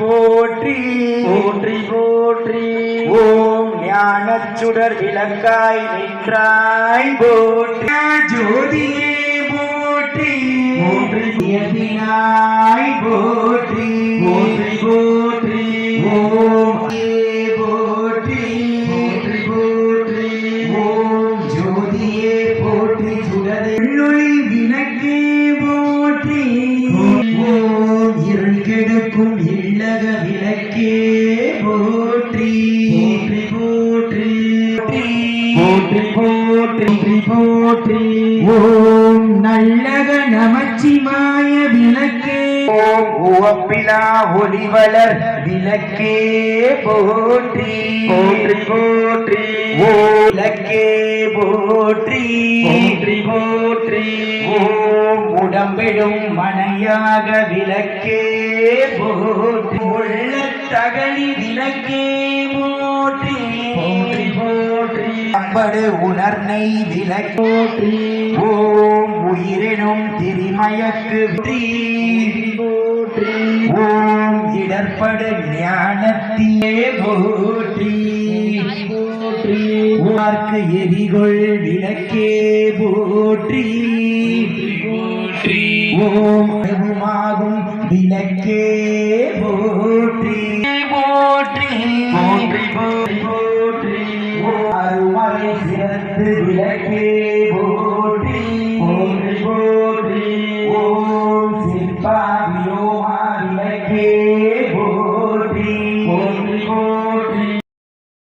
போற்றி போற்றி. போற்றி ஓம் ஞானச்சுடர் விளக்காய் நின்றாய். போற்றி. ஜோதியே இயற்பினாய் போற்றி. போற்றி போற்றி. ஓம் போற்றி. போற்றி போற்றி. ஓம் ஜோதியே போற்றி. சுடரே உள்ளொளி விளக்கே போற்றி. ஓம் இருள் கெடுக்கும் இல்லக விளக்கே போற்றி. போற்றி போற்றி. போற்றி. போற்றி போற்றி ஓம் நல்லக நமச்சிமாய விளக்கே. ஓம் உவப்பிலா ஒளிவளர் விளக்கே போற்றி. போற்றி போற்றி. ஓ விளக்கே போற்றி. போற்றி போற்றி. ஓம் உடம்பிடும் மனையாக விளக்கே போற்றி. உள்ள தகழி விளக்கே போற்றி. போற்றி உணர்னை விலக்கோற்றி ஓம் உயிரினும் திரிமயக்கு போற்றி. ஓம் இடர்படு ஞானத்தியே போற்றி. போற்றி உமார்க்கு எரிகொள் விளக்கே போற்றி. போற்றி ஓம் அறிவுமாகும் விளக்கே போற்றி. போற்றி போற்றி போற்றி. சிறந்து விளக்கே